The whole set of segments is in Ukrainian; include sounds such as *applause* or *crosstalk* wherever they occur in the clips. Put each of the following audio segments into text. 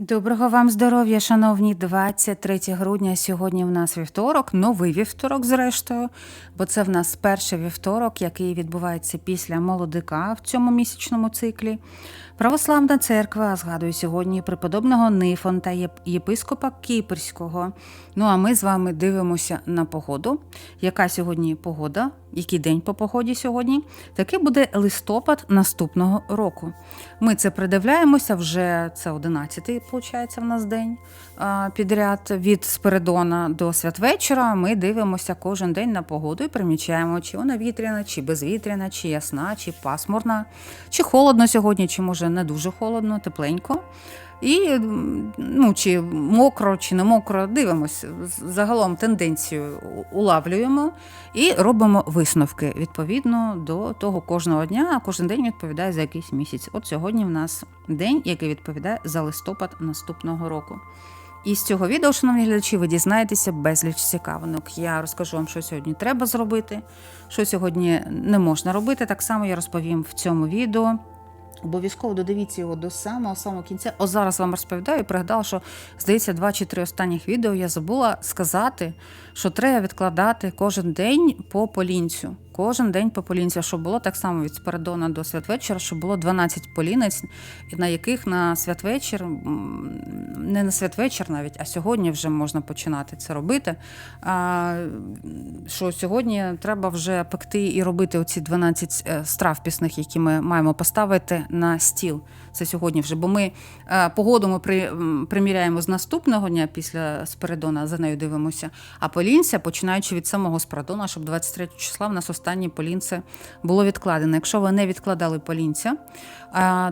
Доброго вам здоров'я, шановні, 23 грудня. Сьогодні в нас вівторок, новий вівторок, зрештою, бо це в нас перший вівторок, який відбувається після молодика в цьому місячному циклі. Православна церква згадує сьогодні преподобного Нифонта, єпископа Кіпрського. Ну а ми з вами дивимося на погоду. Яка сьогодні погода? Який день по погоді сьогодні? Такий буде листопад наступного року. Ми це придивляємося вже це 11-й, виходить, в нас день підряд від Спиридона до святвечора. Ми дивимося кожен день на погоду і примічаємо, чи вона вітряна, чи безвітряна, чи ясна, чи пасмурна, чи холодно сьогодні, чи може не дуже холодно, тепленько. І ну, чи мокро, чи не мокро, дивимося. Загалом тенденцію улавлюємо і робимо висновки відповідно до того кожного дня, а кожен день відповідає за якийсь місяць. От сьогодні в нас день, який відповідає за листопад наступного року. І з цього відео, шановні глядачі, ви дізнаєтеся безліч цікавинок. Я розкажу вам, що сьогодні треба зробити, що сьогодні не можна робити. Так само я розповім в цьому відео. Обов'язково додивіться його до самого самого кінця. О, зараз вам розповідаю пригадала, що здається, два чи три останніх відео я забула сказати, що треба відкладати кожен день по полінцю. Кожен день по полінцю, щоб було так само від Спиридона до святвечора, щоб було 12 полінець, на яких на святвечір, не на святвечір навіть, а сьогодні вже можна починати це робити. А, що сьогодні треба вже пекти і робити оці 12 е, страв пісних, які ми маємо поставити на стіл. Це сьогодні вже, бо ми е, погоду ми при, приміряємо з наступного дня після Спиридона, за нею дивимося. А полінця, починаючи від самого Спиридона, щоб 23 числа в нас останнє полінце було відкладено. Якщо ви не відкладали полінця,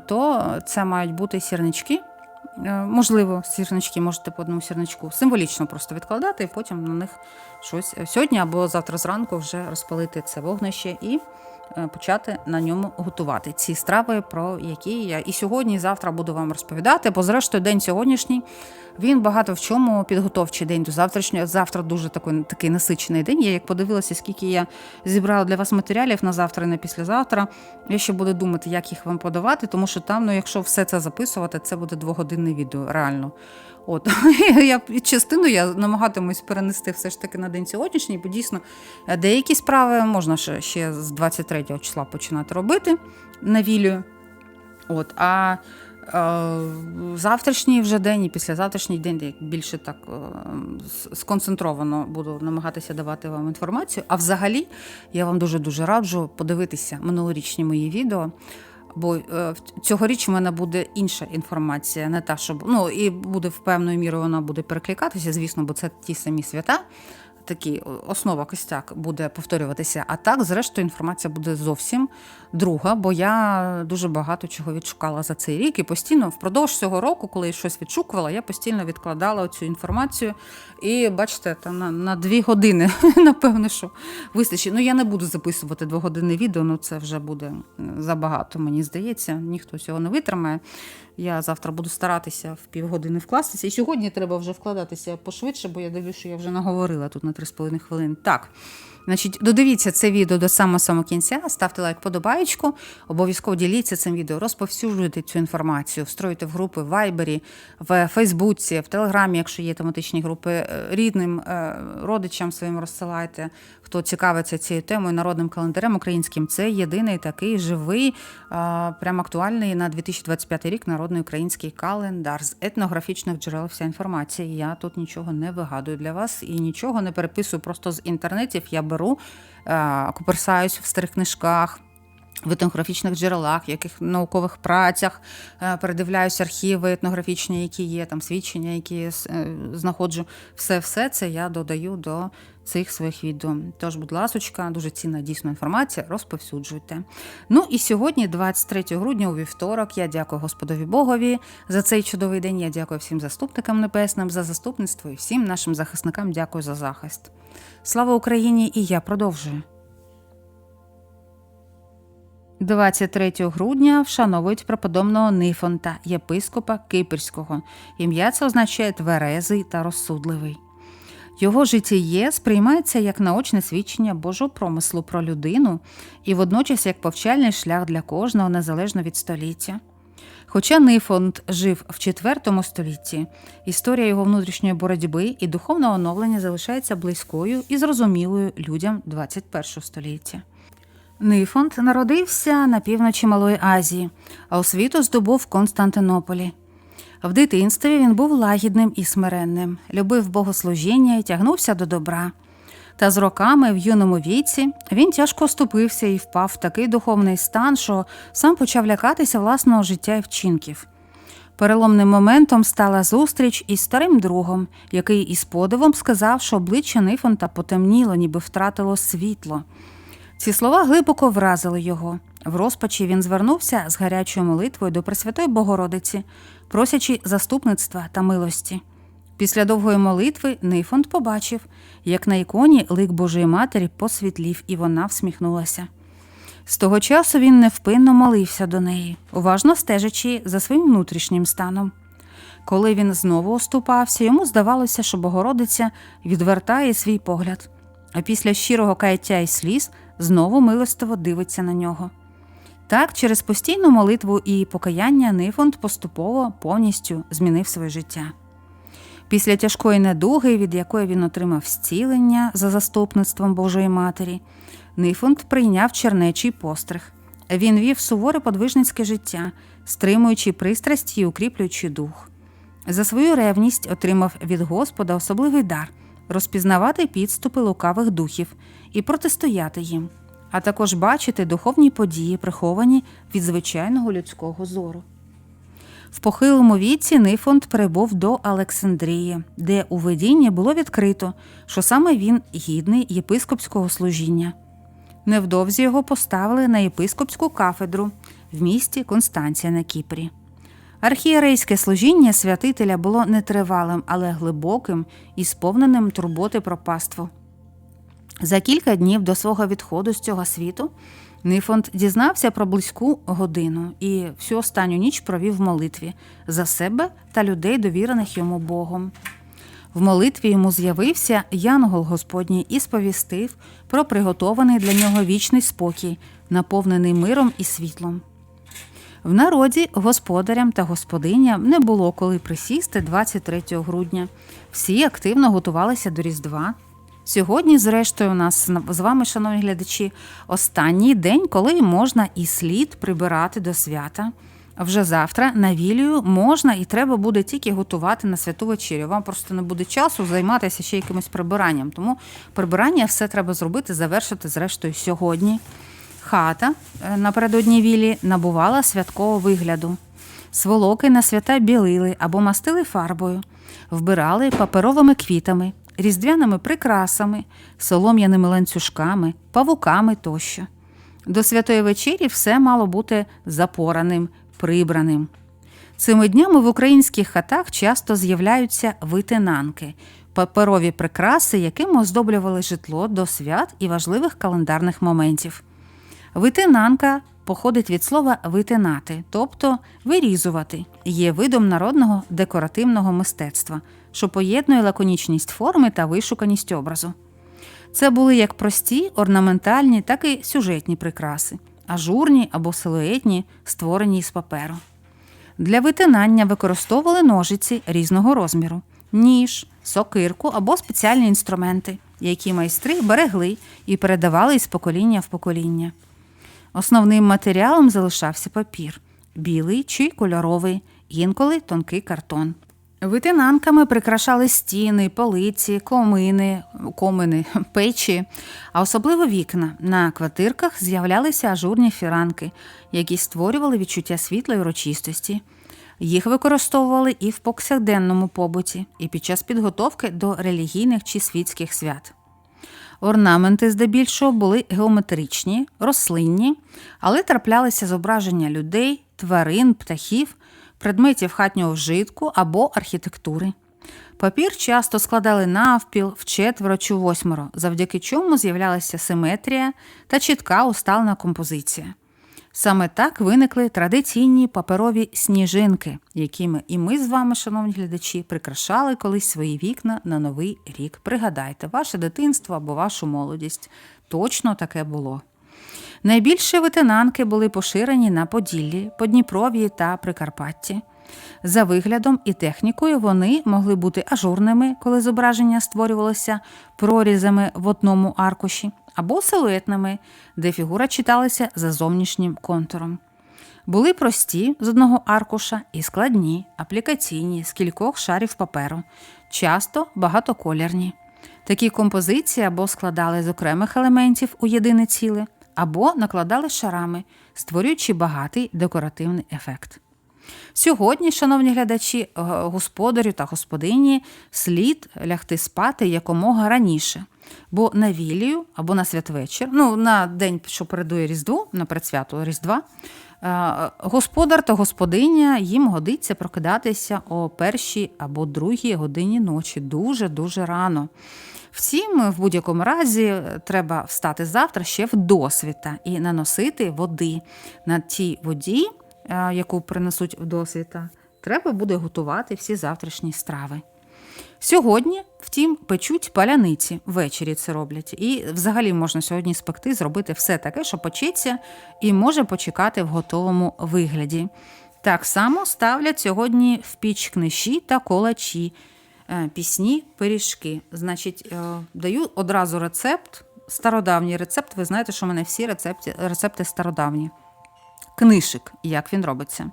то це мають бути сірнички. Е, Можливо, сірнички можете по одному сірничку символічно просто відкладати, і потім на них щось е, сьогодні або завтра зранку вже розпалити це вогнище і почати на ньому готувати ці страви, про які я і сьогодні, і завтра буду вам розповідати. Бо, зрештою, день сьогоднішній він багато в чому підготовчий день до завтрашнього. Завтра дуже такий, такий насичений день. Я як подивилася, скільки я зібрала для вас матеріалів на завтра і на післязавтра. Я ще буду думати, як їх вам подавати, тому що там, ну, якщо все це записувати, це буде двогодинне відео, реально. От *laughs* я частину я намагатимусь перенести все ж таки на день сьогоднішній, бо дійсно е, деякі справи можна ще, ще з 23 числа починати робити на вілію. От, а е, завтрашній вже день і післязавтрашній день я більше так е, сконцентровано буду намагатися давати вам інформацію. А взагалі я вам дуже дуже раджу подивитися минулорічні мої відео. Бо е, цьогоріч у мене буде інша інформація, не та, що ну і буде в певною мірою вона буде перекликатися, звісно, бо це ті самі свята. Такі основа костяк буде повторюватися. А так, зрештою, інформація буде зовсім друга, бо я дуже багато чого відшукала за цей рік і постійно впродовж цього року, коли я щось відшукувала, я постійно відкладала цю інформацію. І бачите, там на, на дві години, *laughs* напевно, що вистачить. Ну, я не буду записувати двогодинне відео, ну це вже буде забагато, мені здається. Ніхто цього не витримає. Я завтра буду старатися в півгодини вкластися. І сьогодні треба вже вкладатися пошвидше, бо я дивлюся, що я вже наговорила тут на 3,5 хвилини. Так. Значить, додивіться це відео до самого самого кінця, ставте лайк, подобаєчку, обов'язково діліться цим відео, розповсюджуйте цю інформацію, встроюйте в групи в Вайбері, в Фейсбуці, в Телеграмі, якщо є тематичні групи, е, рідним е, родичам своїм розсилайте. Хто цікавиться цією темою, народним календарем українським, це єдиний такий живий, е, прям актуальний на 2025 рік народний український календар з етнографічних джерел. Вся інформація. Я тут нічого не вигадую для вас і нічого не переписую просто з інтернетів. Я беру, е, куперсаюсь в старих книжках. В етнографічних джерелах, яких наукових працях е, передивляюсь архіви етнографічні, які є, там свідчення, які е, знаходжу. Все, все це я додаю до цих своїх відео. Тож, будь ласочка, дуже цінна дійсно інформація, розповсюджуйте. Ну і сьогодні, 23 грудня, у вівторок, я дякую Господові Богові за цей чудовий день. Я дякую всім заступникам небесним за заступництво і всім нашим захисникам дякую за захист. Слава Україні! І я продовжую. 23 грудня вшановують преподобного Нифонта, єпископа Кипрського. Ім'я це означає тверезий та розсудливий. Його життєє сприймається як наочне свідчення Божого промислу про людину і водночас як повчальний шлях для кожного незалежно від століття. Хоча Нифонт жив в IV столітті, історія його внутрішньої боротьби і духовного оновлення залишається близькою і зрозумілою людям 21 століття. Нифонт народився на півночі Малої Азії, а освіту здобув в Константинополі. В дитинстві він був лагідним і смиренним, любив богослужіння і тягнувся до добра. Та з роками в юному віці він тяжко оступився і впав в такий духовний стан, що сам почав лякатися власного життя і вчинків. Переломним моментом стала зустріч із старим другом, який із подивом сказав, що обличчя Нифонта потемніло, ніби втратило світло. Ці слова глибоко вразили його. В розпачі він звернувся з гарячою молитвою до Пресвятої Богородиці, просячи заступництва та милості. Після довгої молитви Нейфонд побачив, як на іконі лик Божої Матері посвітлів, і вона всміхнулася. З того часу він невпинно молився до неї, уважно стежачи за своїм внутрішнім станом. Коли він знову оступався, йому здавалося, що Богородиця відвертає свій погляд, а після щирого каяття і сліз знову милостиво дивиться на нього. Так, через постійну молитву і покаяння Нифонд поступово повністю змінив своє життя. Після тяжкої недуги, від якої він отримав зцілення за заступництвом Божої Матері, Нифонд прийняв чернечий постриг. Він вів суворе подвижницьке життя, стримуючи пристрасті і укріплюючи дух. За свою ревність отримав від Господа особливий дар розпізнавати підступи лукавих духів і протистояти їм, а також бачити духовні події, приховані від звичайного людського зору. В похилому віці Нифонд прибув до Олександрії, де у видінні було відкрито, що саме він гідний єпископського служіння. Невдовзі його поставили на єпископську кафедру в місті Констанція на Кіпрі. Архієрейське служіння святителя було нетривалим, але глибоким і сповненим турботи про паство. За кілька днів до свого відходу з цього світу Нифонд дізнався про близьку годину і всю останню ніч провів в молитві за себе та людей, довірених йому Богом. В молитві йому з'явився Янгол Господній і сповістив про приготований для нього вічний спокій, наповнений миром і світлом. В народі господарям та господиням не було коли присісти 23 грудня. Всі активно готувалися до Різдва. Сьогодні, зрештою, у нас з вами, шановні глядачі, останній день, коли можна і слід прибирати до свята. Вже завтра на вілію можна і треба буде тільки готувати на святу вечерю. Вам просто не буде часу займатися ще якимось прибиранням. Тому прибирання все треба зробити, завершити, зрештою, сьогодні. Хата е, напередодні вілі набувала святкового вигляду. Сволоки на свята білили або мастили фарбою, вбирали паперовими квітами, різдвяними прикрасами, солом'яними ланцюжками, павуками тощо. До святої вечері все мало бути запораним, прибраним. Цими днями в українських хатах часто з'являються витинанки, паперові прикраси, якими оздоблювали житло до свят і важливих календарних моментів. Витинанка походить від слова витинати, тобто вирізувати, є видом народного декоративного мистецтва, що поєднує лаконічність форми та вишуканість образу. Це були як прості орнаментальні, так і сюжетні прикраси, ажурні або силуетні, створені із паперу. Для витинання використовували ножиці різного розміру, ніж, сокирку або спеціальні інструменти, які майстри берегли і передавали із покоління в покоління. Основним матеріалом залишався папір білий чи кольоровий, інколи тонкий картон. Витинанками прикрашали стіни, полиці, комини, комини, *laughs* печі, а особливо вікна. На квартирках з'являлися ажурні фіранки, які створювали відчуття світла й урочистості. Їх використовували і в повсякденному побуті, і під час підготовки до релігійних чи світських свят. Орнаменти здебільшого були геометричні, рослинні, але траплялися зображення людей, тварин, птахів, предметів хатнього вжитку або архітектури. Папір часто складали навпіл, вчетверо чи восьмеро, завдяки чому з'являлася симетрія та чітка усталена композиція. Саме так виникли традиційні паперові сніжинки, якими і ми з вами, шановні глядачі, прикрашали колись свої вікна на новий рік. Пригадайте, ваше дитинство або вашу молодість точно таке було. Найбільше витинанки були поширені на Поділлі, Подніпров'ї та Прикарпатті. За виглядом і технікою вони могли бути ажурними, коли зображення створювалося прорізами в одному аркуші, або силуетними, де фігура читалася за зовнішнім контуром. Були прості з одного аркуша і складні, аплікаційні з кількох шарів паперу, часто багатоколірні. Такі композиції або складали з окремих елементів у єдине ціле, або накладали шарами, створюючи багатий декоративний ефект. Сьогодні, шановні глядачі, е, господарю та господині слід лягти спати якомога раніше, бо на вілію або на святвечір, ну на день, що передує Різдву, на предсвято Різдва, е, господар та господиня їм годиться прокидатися о першій або другій годині ночі дуже дуже рано. Втім, в будь-якому разі треба встати завтра ще в досвіта і наносити води на тій воді, е, яку принесуть в досвіта, треба буде готувати всі завтрашні страви. Сьогодні, втім, печуть паляниці, ввечері це роблять. І взагалі можна сьогодні спекти, зробити все таке, що печеться, і може почекати в готовому вигляді. Так само ставлять сьогодні в піч книжі та колачі, е, пісні, пиріжки. Значить, е, даю одразу рецепт, стародавній рецепт. Ви знаєте, що в мене всі рецепти, рецепти стародавні. Книшик, як він робиться.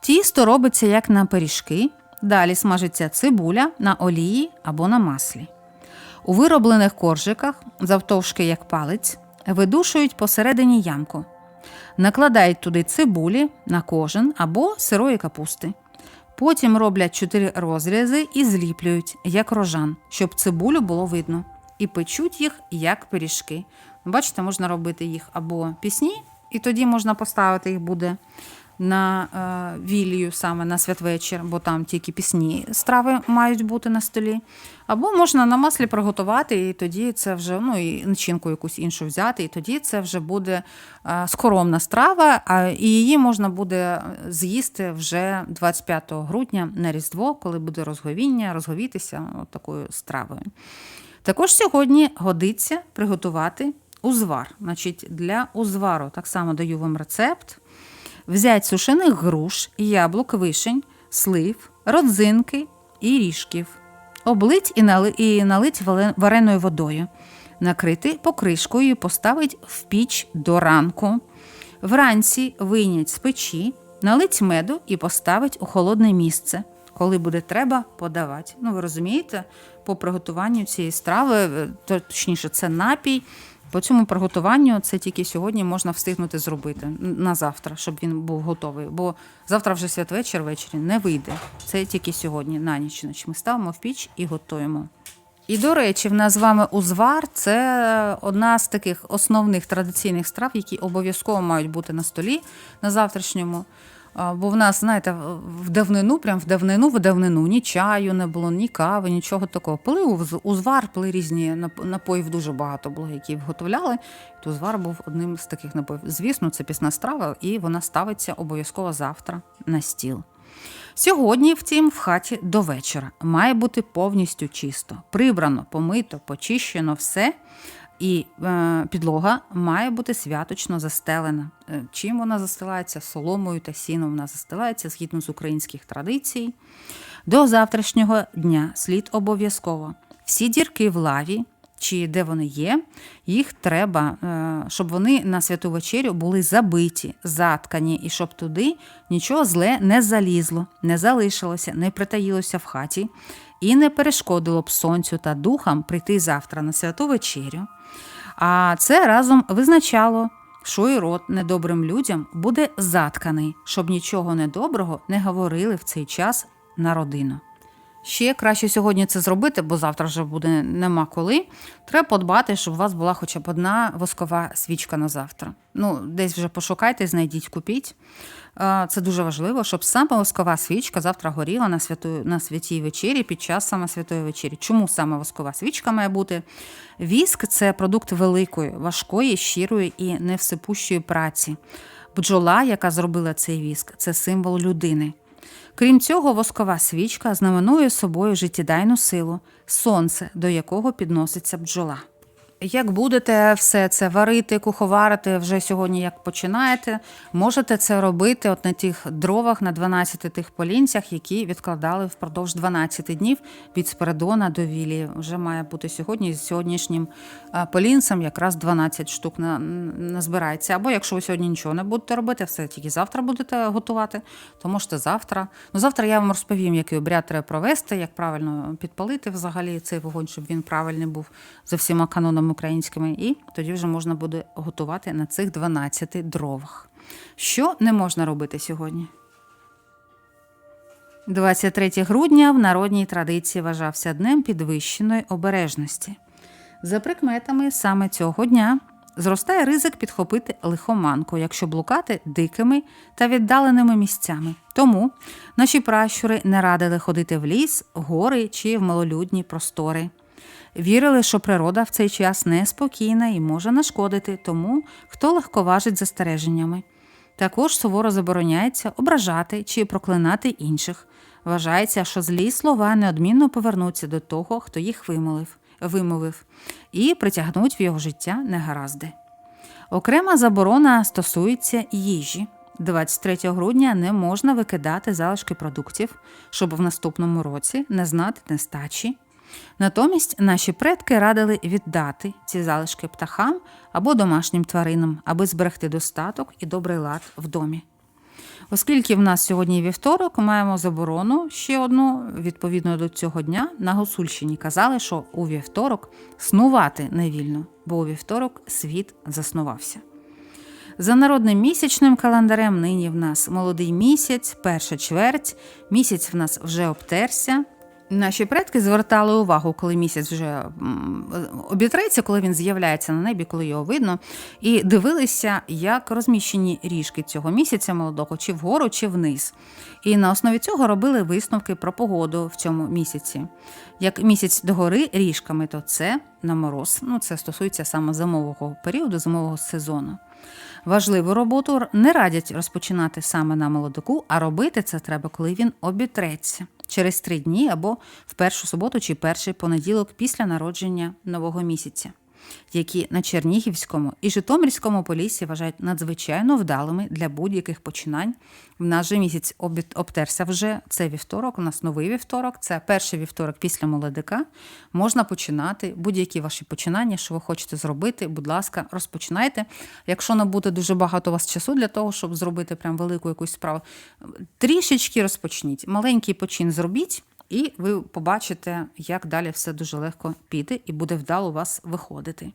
Тісто робиться як на пиріжки. Далі смажиться цибуля на олії або на маслі. У вироблених коржиках, завтовшки як палець, видушують посередині ямку. Накладають туди цибулі на кожен або сирої капусти. Потім роблять чотири розрізи і зліплюють, як рожан, щоб цибулю було видно. І печуть їх як пиріжки. Бачите, можна робити їх або пісні, і тоді можна поставити їх буде на е, вілію саме на святвечір, бо там тільки пісні страви мають бути на столі. Або можна на маслі приготувати, і тоді це вже ну і начинку якусь іншу взяти, і тоді це вже буде е, скоромна страва, і її можна буде з'їсти вже 25 грудня на Різдво, коли буде розговіння, розговітися такою стравою. Також сьогодні годиться приготувати узвар. Значить, Для узвару так само даю вам рецепт. Взять сушених груш, яблук, вишень, слив, родзинки і ріжків. Облить і, нали... і налить вареною водою. Накрити покришкою і поставить в піч до ранку. Вранці вийнять з печі, налить меду і поставить у холодне місце. Коли буде треба, подавати. Ну, ви розумієте, по приготуванню цієї страви, е, точніше, це напій. По цьому приготуванню це тільки сьогодні можна встигнути зробити на завтра, щоб він був готовий. Бо завтра вже святвечір ввечері не вийде. Це тільки сьогодні, на ніч. Значить, ми ставимо в піч і готуємо. І до речі, в нас з вами узвар це одна з таких основних традиційних страв, які обов'язково мають бути на столі на завтрашньому. Бо в нас, знаєте, в давнину, прям в давнину, в давнину ні чаю не було, ні кави, нічого такого. Пили уз- узвар, пили різні напоїв дуже багато було, які виготовляли. То узвар був одним з таких напоїв. Звісно, це пісна страва, і вона ставиться обов'язково завтра на стіл. Сьогодні, втім, в хаті до вечора має бути повністю чисто, прибрано, помито, почищено все. І е, підлога має бути святочно застелена. Е, чим вона застилається? Соломою та сіном вона застилається згідно з українських традицій. До завтрашнього дня слід обов'язково всі дірки в лаві, чи де вони є, їх треба, е, щоб вони на святу вечерю були забиті, заткані, і щоб туди нічого зле не залізло, не залишилося, не притаїлося в хаті і не перешкодило б сонцю та духам прийти завтра на святу вечерю. А це разом визначало, що і рот недобрим людям буде затканий, щоб нічого недоброго не говорили в цей час на родину. Ще краще сьогодні це зробити, бо завтра вже буде нема коли. Треба подбати, щоб у вас була хоча б одна воскова свічка на завтра. Ну, десь вже пошукайте, знайдіть, купіть. Це дуже важливо, щоб саме воскова свічка завтра горіла на, святу, на святій вечері під час саме святої вечері. Чому саме воскова свічка має бути? Віск це продукт великої, важкої, щирої і невсипущої праці. Бджола, яка зробила цей віск, це символ людини. Крім цього, воскова свічка знаменує собою життєдайну силу, сонце, до якого підноситься бджола. Як будете все це варити, куховарити вже сьогодні, як починаєте, можете це робити от на тих дровах, на 12 тих полінцях, які відкладали впродовж 12 днів від Спиридона до Вілі. Вже має бути сьогодні з сьогоднішнім полінцем якраз 12 штук на, назбирається. Або якщо ви сьогодні нічого не будете робити, все тільки завтра будете готувати, то можете завтра. Ну, завтра я вам розповім, який обряд треба провести, як правильно підпалити взагалі цей вогонь, щоб він правильний був за всіма канонами українськими. І тоді вже можна буде готувати на цих 12 дровах. Що не можна робити сьогодні? 23 грудня в народній традиції вважався днем підвищеної обережності. За прикметами саме цього дня зростає ризик підхопити лихоманку, якщо блукати дикими та віддаленими місцями. Тому наші пращури не радили ходити в ліс, гори чи в малолюдні простори. Вірили, що природа в цей час неспокійна і може нашкодити тому, хто легковажить застереженнями. Також суворо забороняється ображати чи проклинати інших. Вважається, що злі слова неодмінно повернуться до того, хто їх вимовив, вимовив, і притягнуть в його життя негаразди. Окрема заборона стосується їжі. 23 грудня не можна викидати залишки продуктів, щоб в наступному році не знати нестачі. Натомість наші предки радили віддати ці залишки птахам або домашнім тваринам, аби зберегти достаток і добрий лад в домі. Оскільки в нас сьогодні вівторок, маємо заборону ще одну відповідно до цього дня на Гусульщині казали, що у вівторок снувати не вільно, бо у вівторок світ заснувався. За народним місячним календарем нині в нас молодий місяць, перша чверть, місяць в нас вже обтерся. Наші предки звертали увагу, коли місяць вже обітреться, коли він з'являється на небі, коли його видно, і дивилися, як розміщені ріжки цього місяця молодого, чи вгору, чи вниз. І на основі цього робили висновки про погоду в цьому місяці. Як місяць догори ріжками, то це на мороз. Ну, це стосується саме зимового періоду, зимового сезону. Важливу роботу не радять розпочинати саме на молодику, а робити це треба, коли він обітреться. Через три дні або в першу суботу чи перший понеділок після народження нового місяця, які на Чернігівському і Житомирському полісі вважають надзвичайно вдалими для будь-яких починань. В нас же місяць обіт- обтерся вже це вівторок. У нас новий вівторок, це перший вівторок після молодика. Можна починати будь-які ваші починання, що ви хочете зробити. Будь ласка, розпочинайте. Якщо не буде дуже багато у вас часу для того, щоб зробити прям велику якусь справу, трішечки розпочніть. Маленький почин зробіть. І ви побачите, як далі все дуже легко піде і буде вдало у вас виходити.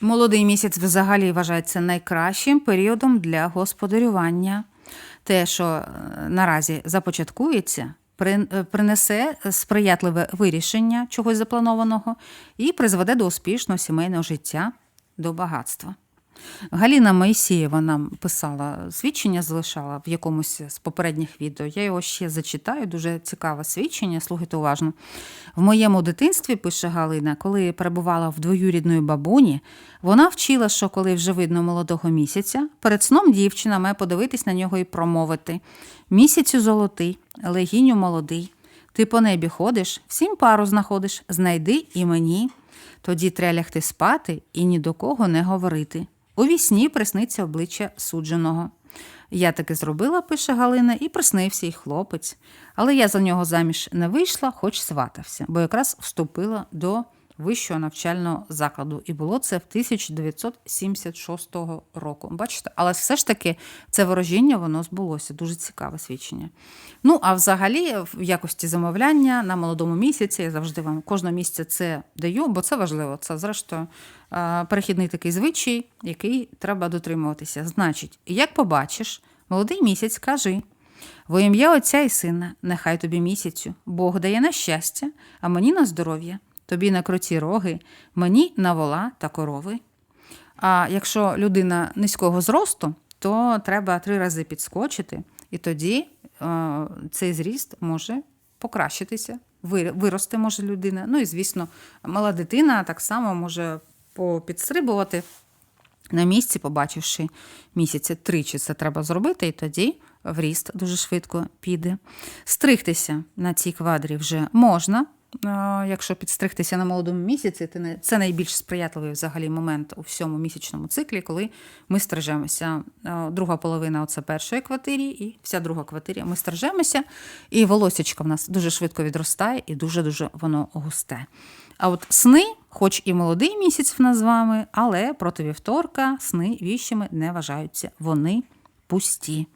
Молодий місяць взагалі вважається найкращим періодом для господарювання. Те, що е, наразі започаткується, е, принесе сприятливе вирішення чогось запланованого і призведе до успішного сімейного життя, до багатства. Галіна Моїсієва нам писала свідчення, залишала в якомусь з попередніх відео. Я його ще зачитаю. Дуже цікаве свідчення. Слухайте уважно. В моєму дитинстві, пише Галина, коли перебувала в двоюрідної бабуні, вона вчила, що коли вже видно молодого місяця, перед сном дівчина має подивитись на нього і промовити: Місяцю золотий, легіню молодий. Ти по небі ходиш, всім пару знаходиш, знайди і мені. Тоді треба лягти спати і ні до кого не говорити. У вісні присниться обличчя судженого. Я таки зробила, пише Галина, і приснився й хлопець. Але я за нього заміж не вийшла, хоч сватався, бо якраз вступила до вищого навчального закладу. І було це в 1976 року. Бачите, але все ж таки це ворожіння воно збулося. Дуже цікаве свідчення. Ну, а взагалі, в якості замовляння на молодому місяці, я завжди вам кожного місяця це даю, бо це важливо. Це, зрештою, перехідний такий звичай, який треба дотримуватися. Значить, як побачиш, молодий місяць кажи. Во ім'я Отця і Сина, нехай тобі місяцю, Бог дає на щастя, а мені на здоров'я, тобі на круті роги, мені на вола та корови. А якщо людина низького зросту, то треба три рази підскочити, і тоді е, цей зріст може покращитися, вирости може людина. Ну і звісно, мала дитина так само може попідстрибувати на місці, побачивши місяця тричі, це треба зробити, і тоді в ріст дуже швидко піде. Стригтися на цій квадрі вже можна, Якщо підстригтися на молодому місяці, це найбільш сприятливий взагалі момент у всьому місячному циклі, коли ми стрижемося. Друга половина це першої квартирі, і вся друга квартирі ми стрижемося, і волосечко в нас дуже швидко відростає і дуже-дуже воно густе. А от сни, хоч і молодий місяць в нас з вами, але проти вівторка сни віщими не вважаються. Вони пусті.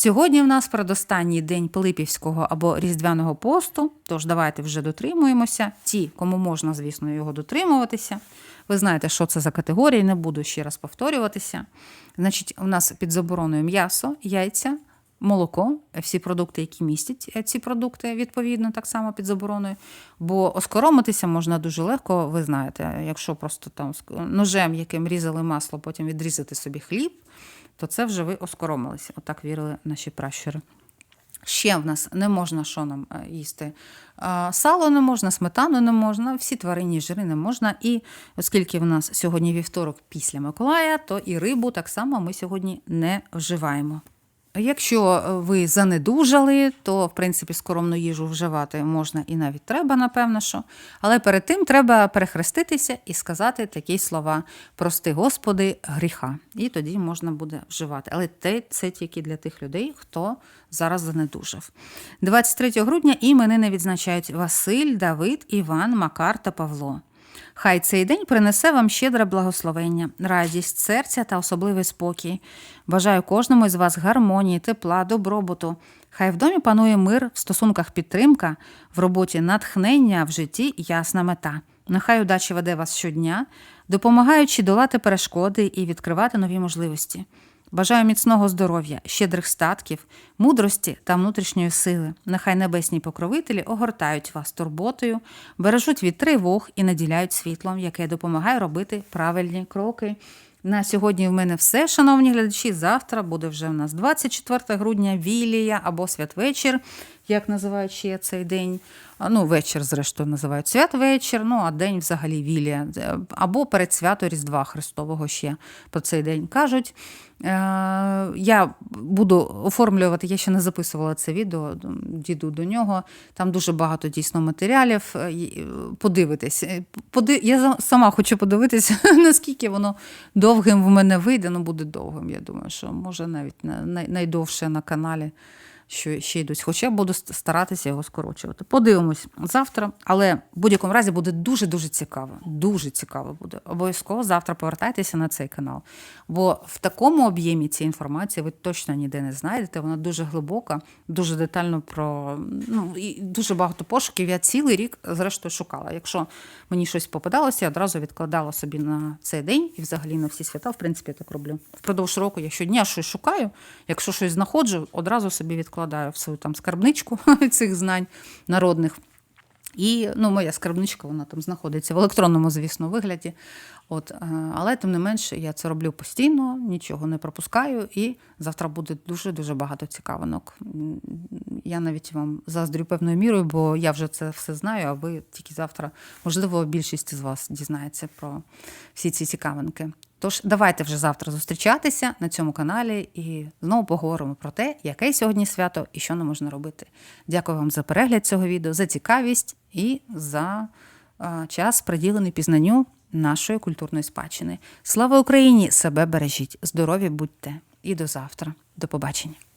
Сьогодні в нас передостанній день Пилипівського або Різдвяного посту, тож давайте вже дотримуємося. Ті, кому можна, звісно, його дотримуватися. Ви знаєте, що це за категорії, не буду ще раз повторюватися. Значить, у нас під забороною м'ясо, яйця, молоко, всі продукти, які містять е, ці продукти, відповідно, так само під забороною. Бо оскоромитися можна дуже легко, ви знаєте, якщо просто там ножем, яким різали масло, потім відрізати собі хліб, то це вже ви оскоромилися. Отак вірили наші пращури. Ще в нас не можна що нам е, їсти. Сало не можна, сметану не можна, всі тваринні жири не можна. І оскільки в нас сьогодні вівторок після Миколая, то і рибу так само ми сьогодні не вживаємо. Якщо е, ви занедужали, то в принципі скоромну їжу вживати можна і навіть треба, напевно, що. Але перед тим треба перехреститися і сказати такі слова: прости, Господи, гріха. І тоді можна буде вживати. Але те це тільки для тих людей, хто зараз занедужав. 23 грудня іменини відзначають Василь, Давид, Іван, Макар та Павло. Хай цей день принесе вам щедре благословення, радість серця та особливий спокій. Бажаю кожному із вас гармонії, тепла, добробуту. Хай в домі панує мир, в стосунках підтримка, в роботі натхнення, в житті ясна мета. Нехай удача веде вас щодня, допомагаючи долати перешкоди і відкривати нові можливості. Бажаю міцного здоров'я, щедрих статків, мудрості та внутрішньої сили. Нехай небесні покровителі огортають вас турботою, бережуть від тривог і наділяють світлом, яке допомагає робити правильні кроки. На сьогодні в мене все, шановні глядачі. Завтра буде вже в нас 24 грудня, вілія або святвечір, як називають ще цей день. Ну, вечір, зрештою, називають святвечір, ну а день взагалі вілія. Е, Або перед свято Різдва Христового ще про цей день кажуть. Е, Я буду оформлювати, я ще не записувала це відео, діду до нього. Там дуже багато дійсно матеріалів. Е, е, Подивитись. Поди... Я сама хочу подивитися, *laughs* наскільки воно довгим в мене вийде. Ну, буде довгим. Я думаю, що може навіть найдовше на каналі що ще йдуть. Хоча буду старатися його скорочувати. Подивимось завтра, але в будь-якому разі буде дуже-дуже цікаво. Дуже цікаво буде. Обов'язково завтра повертайтеся на цей канал. Бо в такому об'ємі цієї інформації ви точно ніде не знайдете. Вона дуже глибока, дуже детально про ну і дуже багато пошуків. Я цілий рік, зрештою, шукала. Якщо мені щось попадалося, я одразу відкладала собі на цей день і взагалі на всі свята. В принципі, я так роблю. Впродовж року я щодня щось шукаю. Якщо щось знаходжу, одразу собі відкладаю в свою там скарбничку *laughs* цих знань народних. І ну, моя скарбничка, вона там знаходиться в електронному, звісно, вигляді. От, е, але тим не менше, я це роблю постійно, нічого не пропускаю, і завтра буде дуже-дуже багато цікавинок. Я навіть вам заздрю певною мірою, бо я вже це все знаю, а ви тільки завтра, можливо, більшість з вас дізнається про всі ці цікавинки. Тож давайте вже завтра зустрічатися на цьому каналі і знову поговоримо про те, яке сьогодні свято і що не можна робити. Дякую вам за перегляд цього відео, за цікавість і за час, приділений пізнанню нашої культурної спадщини. Слава Україні! Себе бережіть, здорові будьте і до завтра. До побачення.